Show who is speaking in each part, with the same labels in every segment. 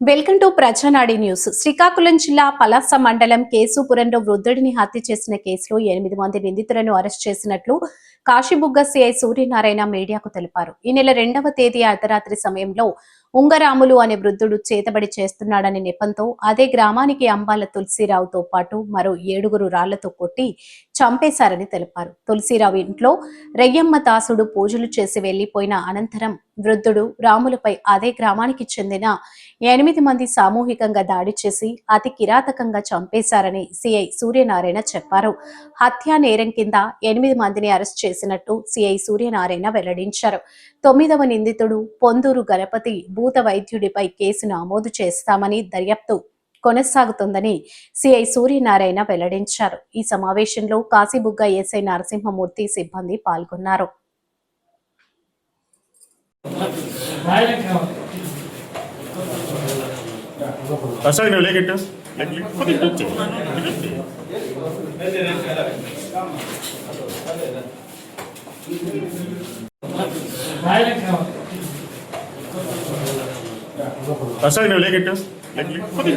Speaker 1: Welcome to Prajanadi news. Srikakulam జిల్లా పలాస మండలం కేసుపురంలో వృద్ధుడిని హత్య చేసిన కేసులో ఎనిమిది మంది నిందితులను అరెస్ట్ చేసినట్లు కాశీబుగ్గ సిఐ సూర్యనారాయణ మీడియాకు తెలిపారు. ఈ నెల రెండవ తేదీ అర్ధరాత్రి సమయంలో ఉంగరాములు అనే వృద్ధుడు చేతబడి చేస్తున్నాడనే నెపంతో అదే గ్రామానికి అంబాల తులసిరావుతో పాటు మరో ఏడుగురు రాళ్ళతో కొట్టి చంపేశారని తెలిపారు. తులసిరావు ఇంట్లో రెయ్యమ్మ దాసుడు పూజలు చేసి వెళ్ళిపోయిన అనంతరం వృద్ధుడు రాములపై అదే గ్రామానికి చెందిన ఎనిమిది మంది సామూహికంగా దాడి చేసి అతి కిరాతకంగా చంపేశారని సిఐ సూర్యనారాయణ చెప్పారు. హత్యా నేరం కింద ఎనిమిది మందిని అరెస్ట్ చేసినట్టు సిఐ సూర్యనారాయణ వెల్లడించారు. తొమ్మిదవ నిందితుడు పొందూరు గణపతి భూత వైద్యుడిపై కేసు నమోదు చేస్తామని దర్యాప్తు కొనసాగుతుందని సిఐ సూర్యనారాయణ వెల్లడించారు. ఈ సమావేశంలో కాశీబుగ్గ ఎస్ఐ నరసింహమూర్తి సిబ్బంది పాల్గొన్నారు
Speaker 2: నువ్వు లేకెట్టు కొద్దిగా ఇటు వచ్చేయ్. ఇటు వచ్చేయ్. అసలు నువ్వు లేకెట్టు కొద్దిగా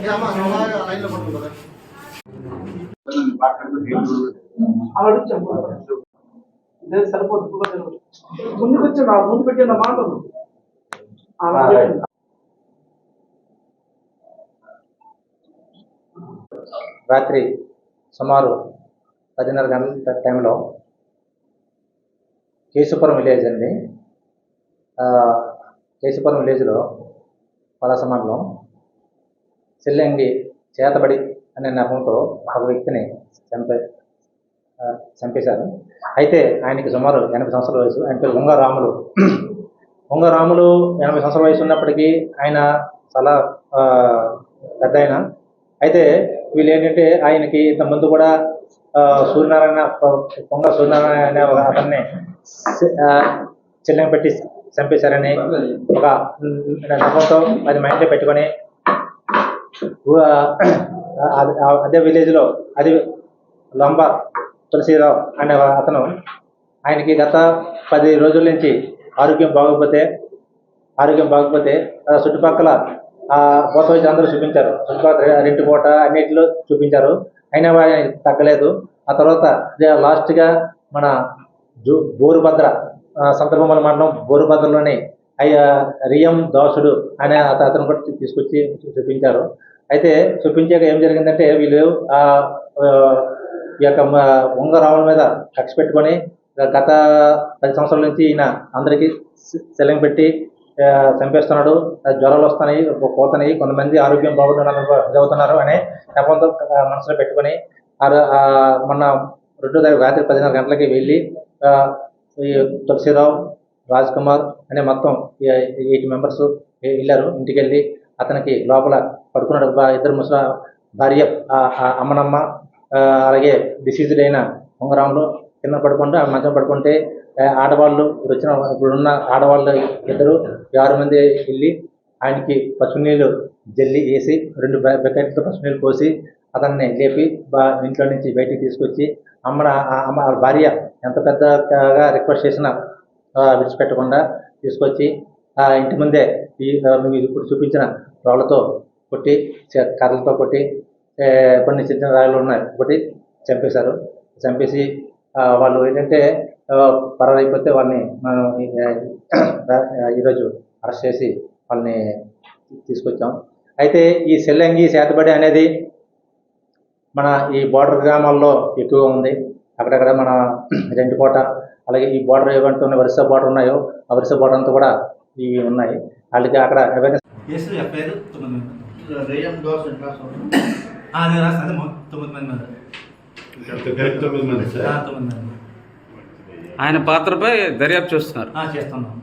Speaker 3: పెట్టింది. ఆవిడ సరిపోతుంది ముందుకు ముందు పెట్టిన మాటలు
Speaker 4: రాత్రి సుమారు పదిన్నర గంటల టైంలో కేశపురం విలేజ్ అండి ఆ, విలేజ్లో పలాస మండలం చెల్లెంగి చేతబడి అనే నెపంతో ఒక వ్యక్తిని చంపే చంపేశారు. అయితే ఆయనకి సుమారు ఎనభై సంవత్సరాల వయసు. ఆయన పేరు ఉంగ రాములు ఎనభై సంవత్సరాల వయసు ఉన్నప్పటికీ ఆయన చాలా పెద్ద ఆయన. అయితే వీళ్ళు ఏంటంటే ఆయనకి ఇంత ముందు కూడా సూర్యనారాయణ పొంగ సూర్యనారాయణ అనే ఒక అతన్ని చెల్లెం పెట్టి చంపేశారని ఒక నమ్మకంతో అది మైండ్లో పెట్టుకొని అదే విలేజ్లో అది లంబ తులసిరావు అనే అతను ఆయనకి గత పది రోజుల నుంచి ఆరోగ్యం బాగోకపోతే ఆరోగ్యం బాగోకపోతే ఆ చుట్టుపక్కల ఆ పోత అందరూ చూపించారు. చుట్టుపక్కల రెండు పూట అన్నిటిలో చూపించారు. అయినా వారి తగ్గలేదు. ఆ తర్వాత లాస్ట్గా మన జూ బోరుభద్ర ఆ, మండలం బోరుభద్రలోని అయ్యా రియం దాసుడు అనే అతను కూడా తీసుకొచ్చి చూపించారు. అయితే చూపించాక ఏం జరిగిందంటే వీళ్ళు ఆ ఈ యొక్క ఉంగరావుల మీద కక్ష పెట్టుకొని గత పది సంవత్సరాల నుంచి ఈయన అందరికీ సెల్లింగ్ పెట్టి చంపేస్తున్నాడు. జ్వరాలు వస్తున్నాయి పోతున్నాయి. కొంతమంది ఆరోగ్యం బాగుంటున్నారు చదువుతున్నారు అనే నెపంతో మనసులో పెట్టుకొని ఆ మొన్న రెండో తారీఖు రాత్రి పదిన్నర గంటలకి వెళ్ళి ఈ తులసిరావు రాజ్ కుమార్ అనే మొత్తం ఎయిట్ మెంబర్స్ వెళ్ళారు. ఇంటికి వెళ్ళి అతనికి లోపల పడుకున్నాడు. ఇద్దరు ముసలి భార్య అమ్మనమ్మ అలాగే డిసీజ్డ్ అయిన ఉంగరాములు కింద పడుకుంటే ఆ మంచం పడుకుంటే ఆడవాళ్ళు ఇప్పుడు వచ్చిన ఇప్పుడున్న ఆడవాళ్ళు ఇద్దరు ఆరు మంది వెళ్ళి ఆయనకి పసుపు నీళ్ళు జల్లి వేసి రెండు బ- బకెట్లతో పసుపు నీళ్ళు పోసి అతన్ని లేపి బా ఇంట్లో నుంచి బయటికి తీసుకొచ్చి అమ్మ ఆ అమ్మ భార్య ఎంత పెద్దగా రిక్వెస్ట్ చేసినా విడిచిపెట్టకుండా తీసుకొచ్చి ఆ ఇంటి ముందే ఈ మీరు ఇప్పుడు చూపించిన రాళ్ళతో కొట్టి కర్రలతో కొట్టి కొన్ని చిన్న చిన్న రాళ్ళు ఉన్నాయి ఒకటి చంపేశారు. చంపేసి వాళ్ళు ఏంటంటే పరారైపోతే వాళ్ళని మనం ఈరోజు అరెస్ట్ చేసి వాళ్ళని తీసుకొచ్చాం. అయితే ఈ సెల్లంగి చేతబడి అనేది మన ఈ బార్డర్ గ్రామాల్లో ఎక్కువగా ఉంది. అక్కడక్కడ మన రెండుకోట అలాగే ఈ బార్డర్ ఏవంటే ఉన్న వరుస బార్డర్ ఉన్నాయో ఆ వరుస బార్డర్ అంతా కూడా ఇవి ఉన్నాయి. వాళ్ళకి అక్కడ అవేర్నెస్
Speaker 5: ఆయన పాత్రపై దర్యాప్తు చేస్తున్నారు.
Speaker 6: చేస్తున్నాం.